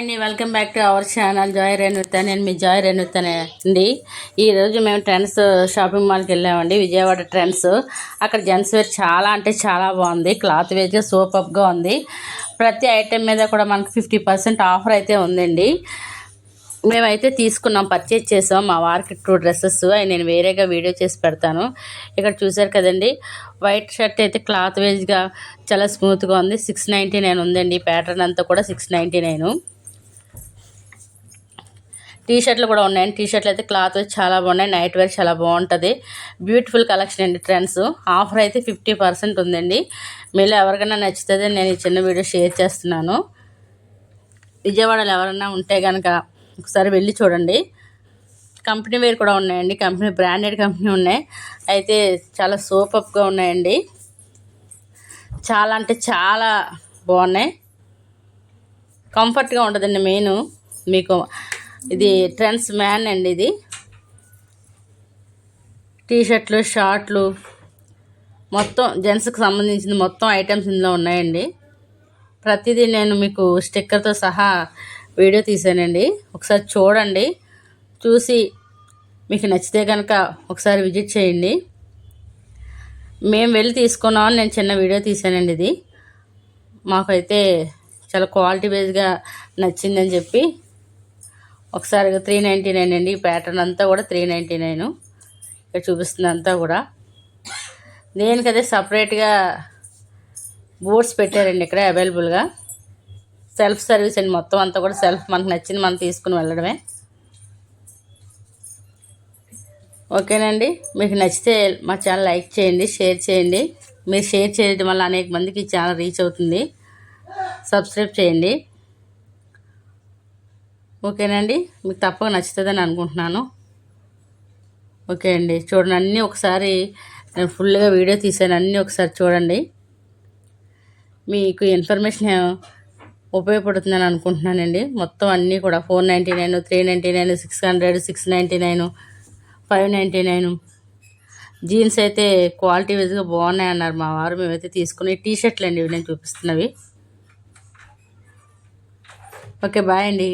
అండి welcome back to our channel. Joy Renuta నేను మీ జాయ్ రేణుత అండి. ఈరోజు మేము ట్రెండ్స్ షాపింగ్ మాల్కి వెళ్ళామండి విజయవాడ ట్రెండ్స్. అక్కడ జెంట్స్ వేర్ చాలా అంటే చాలా బాగుంది. క్లాత్ వేజ్గా సూపర్గా ఉంది. ప్రతి ఐటెం మీద కూడా మనకు ఫిఫ్టీ పర్సెంట్ ఆఫర్ అయితే ఉందండి. మేమైతే తీసుకున్నాం పర్చేజ్ చేసాం. మా వారికి టూ డ్రెస్సెస్. అవి నేను వేరేగా వీడియో చేసి పెడతాను. ఇక్కడ చూసారు కదండి వైట్ షర్ట్ అయితే క్లాత్ వేజ్గా చాలా స్మూత్గా ఉంది. సిక్స్ నైంటీ నైన్ ఉందండి ప్యాటర్న్ అంతా కూడా సిక్స్ నైంటీ నైన్. టీ షర్ట్లు కూడా ఉన్నాయండి టీ షర్ట్లు అయితే క్లాత్ చాలా బాగున్నాయి. నైట్ వేర్ చాలా బాగుంటుంది. బ్యూటిఫుల్ కలెక్షన్ అండి ట్రెండ్స్. ఆఫర్ అయితే ఫిఫ్టీ పర్సెంట్ ఉందండి. మీరు ఎవరికైనా నచ్చుతుంది నేను ఈ చిన్న వీడియో షేర్ చేస్తున్నాను. విజయవాడలో ఎవరైనా ఉంటే కనుక ఒకసారి వెళ్ళి చూడండి. కంపెనీ వేర్ కూడా ఉన్నాయండి. కంపెనీ బ్రాండెడ్ కంపెనీ ఉన్నాయి. అయితే చాలా సూపర్గా ఉన్నాయండి. చాలా అంటే చాలా బాగున్నాయి. కంఫర్ట్గా ఉంటుందండి మెయిన్. మీకు ఇది ట్రెండ్స్ మ్యాన్ అండి ఇది. టీషర్ట్లు షార్ట్లు మొత్తం జెంట్స్కి సంబంధించిన మొత్తం ఐటమ్స్ ఇందులో ఉన్నాయండి. ప్రతిదీ నేను మీకు స్టిక్కర్తో సహా వీడియో తీసానండి. ఒకసారి చూడండి. చూసి మీకు నచ్చితే కనుక ఒకసారి విజిట్ చేయండి. మేము వెళ్ళి తీసుకున్నామని నేను చిన్న వీడియో తీసానండి ఇది. మాకైతే చాలా క్వాలిటీ బేస్గా నచ్చిందని చెప్పి ఒకసారి త్రీ నైంటీ నైన్ అండి. ఈ ప్యాటర్న్ అంతా కూడా త్రీ నైంటీ నైన్ ఇక్కడ చూపిస్తుంది అంతా కూడా. దేనికదే సపరేట్గా బోర్డ్స్ పెట్టారండి ఇక్కడ అవైలబుల్గా సెల్ఫ్ సర్వీస్ అండి. మొత్తం అంతా కూడా సెల్ఫ్ మనకు నచ్చింది మనం తీసుకుని వెళ్ళడమే. ఓకేనండి. మీకు నచ్చితే మా ఛానల్ లైక్ చేయండి షేర్ చేయండి. మీరు షేర్ చేయడం వల్ల అనేక మందికి ఈ ఛానల్ రీచ్ అవుతుంది. సబ్స్క్రైబ్ చేయండి. ఓకేనండి? మీకు తప్పక నచ్చుతుందని అనుకుంటున్నాను. ఓకే అండి. చూడండి అన్నీ ఒకసారి నేను ఫుల్గా వీడియో తీసాను. అన్నీ ఒకసారి చూడండి. మీకు ఇన్ఫర్మేషన్ ఉపయోగపడుతుందని అనుకుంటున్నానండి. మొత్తం అన్నీ కూడా four ninety nine three ninety nine six hundred six ninety nine five ninety nine. Jeans అయితే క్వాలిటీ వైజ్గా బాగున్నాయి అన్నారు మా వారు. మేమైతే తీసుకునే టీ షర్ట్లు అండి ఇవి నేను చూపిస్తున్నవి. ఓకే బాయ్ అండి.